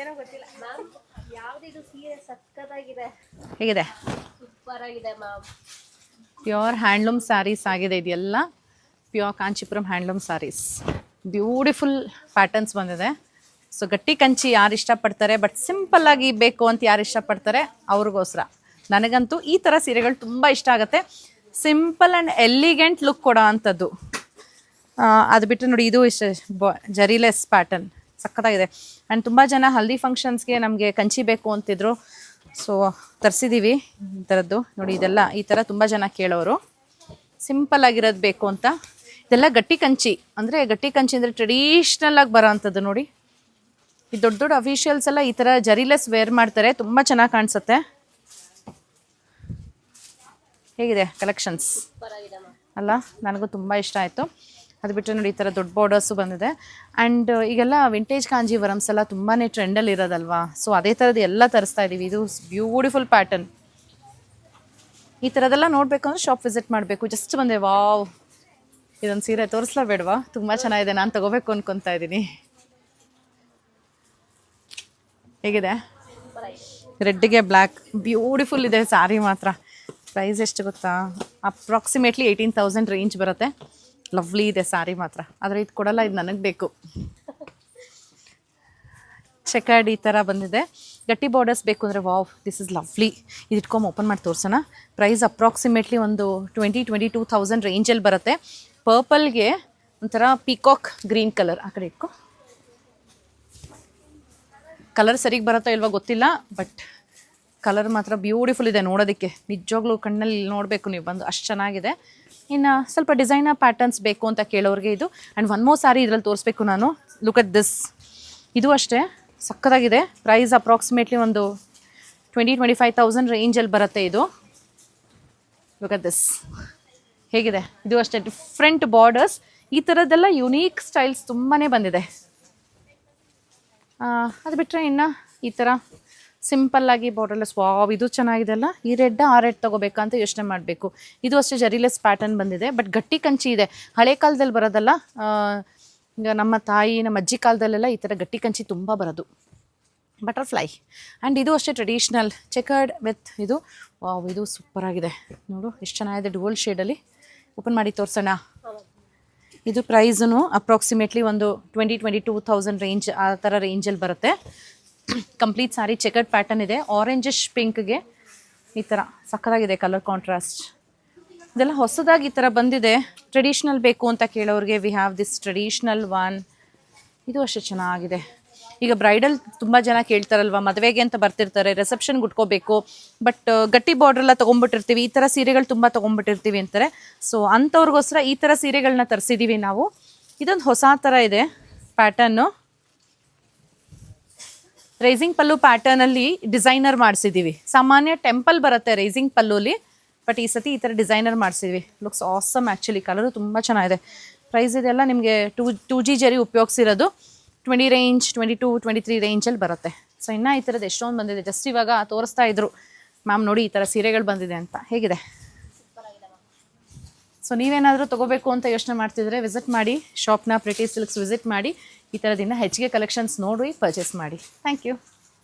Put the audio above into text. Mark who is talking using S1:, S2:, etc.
S1: ಏನೋ ಗೊತ್ತಿಲ್ಲ. ಮ್ಯಾಮ್ ಯಾವ್ದಿದು ಸೀರೆ ಸಕ್ಕತ್ತಾಗಿದೆ?
S2: ಹೇಗಿದೆ?
S1: ಸೂಪರ್ ಆಗಿದೆ ಮ್ಯಾಮ್
S2: ಪ್ಯೂರ್ ಹ್ಯಾಂಡ್ಲೂಮ್ ಸ್ಯಾರೀಸ್ ಆಗಿದೆ ಇದೆಲ್ಲ pure Kanchipuram handloom sarees beautiful patterns ಬಂದಿದೆ. ಸೊ ಗಟ್ಟಿ ಕಂಚಿ ಯಾರು ಇಷ್ಟಪಡ್ತಾರೆ ಬಟ್ ಸಿಂಪಲ್ ಆಗಿ ಬೇಕು ಅಂತ ಯಾರು ಇಷ್ಟಪಡ್ತಾರೆ ಅವ್ರಿಗೋಸ್ಕರ. ನನಗಂತೂ ಈ ಥರ ಸೀರೆಗಳು ತುಂಬ ಇಷ್ಟ ಆಗುತ್ತೆ. ಸಿಂಪಲ್ ಆ್ಯಂಡ್ ಎಲಿಗೆಂಟ್ ಲುಕ್ ಕೊಡೋ ಅಂಥದ್ದು. ಅದು ಬಿಟ್ಟರೆ ನೋಡಿ ಇದು ಇಷ್ಟ ಬ ಜರಿಲೆಸ್ ಪ್ಯಾಟರ್ನ್ ಸಖತ್ತಾಗಿದೆ. ಆ್ಯಂಡ್ ತುಂಬ ಜನ ಹಲ್ದಿ ಫಂಕ್ಷನ್ಸ್ಗೆ ನಮಗೆ ಕಂಚಿ ಬೇಕು ಅಂತಿದ್ರು. ಸೊ ತರಿಸಿದ್ದೀವಿ ಈ ಥರದ್ದು ನೋಡಿ, ಇದೆಲ್ಲ ಈ ಥರ ತುಂಬ ಜನ ಕೇಳೋರು. ಸಿಂಪಲ್ ಆಗಿರೋದು ಬೇಕು ಅಂತ. ಇದೆಲ್ಲ ಗಟ್ಟಿ ಕಂಚಿ. ಅಂದರೆ ಗಟ್ಟಿ ಕಂಚಿ ಅಂದರೆ ಟ್ರೆಡಿಷ್ನಲ್ ಆಗಿ ಬರೋ ಅಂಥದ್ದು ನೋಡಿ. ಈ ದೊಡ್ಡ ದೊಡ್ಡ ಅಫಿಷಿಯಲ್ಸ್ ಎಲ್ಲ ಈ ಥರ ಜರಿಲೆಸ್ ವೇರ್ ಮಾಡ್ತಾರೆ. ತುಂಬ ಚೆನ್ನಾಗಿ ಕಾಣಿಸುತ್ತೆ. ಹೇಗಿದೆ ಕಲೆಕ್ಷನ್ಸ್ ಅಲ್ಲ, ನನಗೂ ತುಂಬ ಇಷ್ಟ ಆಯಿತು. ಅದು ಬಿಟ್ಟರೆ ನೋಡಿ ಈ ಥರ ದೊಡ್ಡ ಬಾರ್ಡರ್ಸು ಬಂದಿದೆ. ಆ್ಯಂಡ್ ಈಗೆಲ್ಲ ವಿಂಟೇಜ್ ಕಾಂಜೀವರಮ್ಸ್ ಎಲ್ಲ ತುಂಬಾ ಟ್ರೆಂಡಲ್ಲಿ ಇರೋದಲ್ವಾ? ಸೊ ಅದೇ ಥರದ್ದು ಎಲ್ಲ ತರಿಸ್ತಾ ಇದ್ದೀವಿ ಇದು ಬ್ಯೂಟಿಫುಲ್ ಪ್ಯಾಟರ್ನ್ ಈ ಥರದ್ದೆಲ್ಲ ನೋಡಬೇಕು ಅಂದರೆ ಶಾಪ್ ವಿಸಿಟ್ ಮಾಡಬೇಕು. ಜಸ್ಟ್ ಬಂದೆ, ವಾವ್, ಇದೊಂದು ಸೀರೆ ತೋರಿಸ್ಲಾ ಬೇಡವಾ ತುಂಬ ಚೆನ್ನಾಗಿದೆ, ನಾನು ತಗೋಬೇಕು ಅನ್ಕೊತಾ ಇದ್ದೀನಿ ಹೇಗಿದೆ? ರೆಡ್ಗೆ ಬ್ಲ್ಯಾಕ್ ಬ್ಯೂಟಿಫುಲ್ ಇದೆ ಸ್ಯಾರಿ ಮಾತ್ರ. ಪ್ರೈಸ್ ಎಷ್ಟು ಗೊತ್ತಾ? ಅಪ್ರಾಕ್ಸಿಮೇಟ್ಲಿ ಏಯ್ಟೀನ್ ತೌಸಂಡ್ ರೇಂಜ್ ಬರುತ್ತೆ. ಲವ್ಲಿ ಇದೆ ಸಾರಿ ಮಾತ್ರ. ಆದರೆ ಇದು ಕೊಡಲ್ಲ, ಇದು ನನಗೆ ಬೇಕು. ಚೆಕರ್ಡ್ ಈ ಥರ ಬಂದಿದೆ. ಗಟ್ಟಿ ಬಾರ್ಡರ್ಸ್ ಬೇಕು ಅಂದರೆ ವಾವ್ ದಿಸ್ ಇಸ್ ಲವ್ಲಿ ಇದು ಇಟ್ಕೊಂಡು ಓಪನ್ ಮಾಡಿ ತೋರಿಸೋಣ. ಪ್ರೈಸ್ ಅಪ್ರಾಕ್ಸಿಮೇಟ್ಲಿ ಒಂದು ಟ್ವೆಂಟಿ ಟ್ವೆಂಟಿ ಟೂ ತೌಸಂಡ್ ರೇಂಜಲ್ಲಿ ಬರುತ್ತೆ. ಪರ್ಪಲ್ಗೆ ಒಂಥರ ಪಿಕಾಕ್ ಗ್ರೀನ್ ಕಲರ್ ಆ ಕಡೆ ಇಟ್ಕೊ. ಕಲರ್ ಸರಿಗೆ ಬರುತ್ತೋ ಇಲ್ವೋ ಗೊತ್ತಿಲ್ಲ ಬಟ್ ಕಲರ್ ಮಾತ್ರ ಬ್ಯೂಟಿಫುಲ್ ಇದೆ ನೋಡೋದಕ್ಕೆ. ನಿಜವಾಗ್ಲೂ ಕಣ್ಣಲ್ಲಿ ನೋಡಬೇಕು ನೀವು ಬಂದು, ಅಷ್ಟು ಚೆನ್ನಾಗಿದೆ. ಇನ್ನು ಸ್ವಲ್ಪ ಡಿಸೈನರ್ ಪ್ಯಾಟರ್ನ್ಸ್ ಬೇಕು ಅಂತ ಕೇಳೋರಿಗೆ ಇದು. ಆ್ಯಂಡ್ ಒನ್ ಮೋ ಸಾರಿ ಇದರಲ್ಲಿ ತೋರಿಸ್ಬೇಕು ನಾನು. ಲುಕ್ ಅಟ್ ದಿಸ್ ಇದು ಅಷ್ಟೇ. ಸಕ್ಕತ್ತಾಗಿದೆ ಪ್ರೈಸ್ ಅಪ್ರಾಕ್ಸಿಮೇಟ್ಲಿ ಒಂದು ಟ್ವೆಂಟಿ ಟ್ವೆಂಟಿ ಫೈವ್ ತೌಸಂಡ್ ರೇಂಜಲ್ಲಿ ಬರುತ್ತೆ ಇದು. ಲುಕ್ ಅಟ್ ದಿಸ್ ಹೇಗಿದೆ? ಇದು ಅಷ್ಟೇ. ಡಿಫ್ರೆಂಟ್ ಬಾರ್ಡರ್ಸ್ ಈ ಥರದ್ದೆಲ್ಲ ಯುನೀಕ್ ಸ್ಟೈಲ್ಸ್ ತುಂಬಾ ಬಂದಿದೆ. ಅದು ಬಿಟ್ಟರೆ ಇನ್ನು ಈ ಥರ ಸಿಂಪಲ್ಲಾಗಿ ಬಾರ್ಡರ್ಲೆಸ್ ವಾವ್, ಇದು ಚೆನ್ನಾಗಿದೆ ಅಲ್ಲ ಈ ರೆಡ್ ಆ ರೆಡ್ ತಗೋಬೇಕಂತ ಯೋಚನೆ ಮಾಡಬೇಕು. ಇದು ಅಷ್ಟೇ ಜರಿಲೆಸ್ ಪ್ಯಾಟರ್ನ್ ಬಂದಿದೆ ಬಟ್ ಗಟ್ಟಿ ಕಂಚಿ ಇದೆ. ಹಳೆ ಕಾಲದಲ್ಲಿ ಬರೋದಲ್ಲ ನಮ್ಮ ತಾಯಿ, ನಮ್ಮ ಅಜ್ಜಿ ಕಾಲದಲ್ಲೆಲ್ಲ ಈ ಥರ ಗಟ್ಟಿ ಕಂಚಿ ತುಂಬ ಬರೋದು. ಬಟರ್ಫ್ಲೈ ಆ್ಯಂಡ್ ಇದು ಅಷ್ಟೇ ಟ್ರೆಡಿಷ್ನಲ್ ಚೆಕರ್ಡ್ ವಿತ್ ಇದು. ವಾವ್, ಇದು ಸೂಪರ್ ಆಗಿದೆ. ನೋಡು, ಎಷ್ಟು ಚೆನ್ನಾಗಿದೆ ಡುವಲ್ ಶೇಡಲ್ಲಿ ಓಪನ್ ಮಾಡಿ ತೋರಿಸೋಣ. ಇದು ಪ್ರೈಸೂ ಅಪ್ರಾಕ್ಸಿಮೇಟ್ಲಿ ಒಂದು twenty twenty two thousand range ಆ ಥರ ರೇಂಜಲ್ಲಿ ಬರುತ್ತೆ. ಕಂಪ್ಲೀಟ್ ಸಾರಿ ಚೆಕರ್ಡ್ ಪ್ಯಾಟರ್ನ್ ಇದೆ. ಆರೆಂಜಿಶ್ ಪಿಂಕ್ಗೆ ಈ ಥರ ಸಖತ್ತಾಗಿದೆ ಕಲರ್ ಕಾಂಟ್ರಾಸ್ಟ್ ಇದೆಲ್ಲ ಹೊಸದಾಗಿ ಈ ಥರ ಬಂದಿದೆ. ಟ್ರೆಡಿಷ್ನಲ್ ಬೇಕು ಅಂತ ಕೇಳೋರಿಗೆ we have this traditional one ಇದು ಅಷ್ಟೇ ಚೆನ್ನಾಗಿದೆ. ಈಗ ಬ್ರೈಡಲ್ ತುಂಬ ಜನ ಕೇಳ್ತಾರಲ್ವ, ಮದುವೆಗೆ ಅಂತ ಬರ್ತಿರ್ತಾರೆ ರಿಸೆಪ್ಷನ್ ಉಟ್ಕೋಬೇಕು ಬಟ್ ಗಟ್ಟಿ ಬಾರ್ಡ್ರೆಲ್ಲ ಎಲ್ಲ ತೊಗೊಂಡ್ಬಿಟ್ಟಿರ್ತೀವಿ, ಈ ಥರ ಸೀರೆಗಳು ತುಂಬ ತೊಗೊಂಡ್ಬಿಟ್ಟಿರ್ತೀವಿ ಅಂತಾರೆ. ಸೊ ಅಂಥವ್ರಿಗೋಸ್ಕರ ಈ ಥರ ಸೀರೆಗಳನ್ನ ತರಿಸಿದ್ದೀವಿ ನಾವು. ಇದೊಂದು ಹೊಸ ಥರ ಇದೆ ಪ್ಯಾಟರ್ನು ರೈಸಿಂಗ್ ಪಲ್ಲು ಪ್ಯಾಟರ್ನಲ್ಲಿ ಡಿಸೈನರ್ ಮಾಡಿಸಿದ್ದೀವಿ ಸಾಮಾನ್ಯ ಟೆಂಪಲ್ ಬರುತ್ತೆ ರೈಸಿಂಗ್ ಪಲ್ಲುಲಿ ಬಟ್ ಈ ಸತಿ ಈ ಥರ ಡಿಸೈನರ್ ಮಾಡಿಸಿದ್ವಿ. ಲುಕ್ಸ್ ಆಸಮ್ ಆ್ಯಕ್ಚುಲಿ ಕಲರು ತುಂಬ ಚೆನ್ನಾಗಿದೆ. ಪ್ರೈಸ್ ಇದೆಲ್ಲ ನಿಮಗೆ ಟೂ ಟೂ ಜಿ ಜರಿ ಉಪಯೋಗಿಸಿರೋದು twenty range twenty to twenty three ರೇಂಜಲ್ಲಿ ಬರುತ್ತೆ. ಸೊ ಇನ್ನೂ ಈ ಥರದ್ದು ಎಷ್ಟೊಂದು ಬಂದಿದೆ. ಜಸ್ಟ್ ಇವಾಗ ತೋರಿಸ್ತಾ ಇದ್ರು. ಮ್ಯಾಮ್ ನೋಡಿ ಈ ಥರ ಸೀರೆಗಳು ಬಂದಿದೆ ಅಂತ. ಹೇಗಿದೆ? ಸೊ ನೀವೇನಾದರೂ ತೊಗೋಬೇಕು ಅಂತ ಯೋಚನೆ ಮಾಡ್ತಿದ್ರೆ ವಿಸಿಟ್ ಮಾಡಿ ಶಾಪ್ನ ಪ್ರಿಟಿ ಸಿಲ್ಕ್ಸ್ ವಿಸಿಟ್ ಮಾಡಿ. ಈ ಥರದಿಂದ ಹೆಚ್ಚಿಗೆ ಕಲೆಕ್ಷನ್ಸ್ ನೋಡಿ ಪರ್ಚೇಸ್ ಮಾಡಿ. Thank you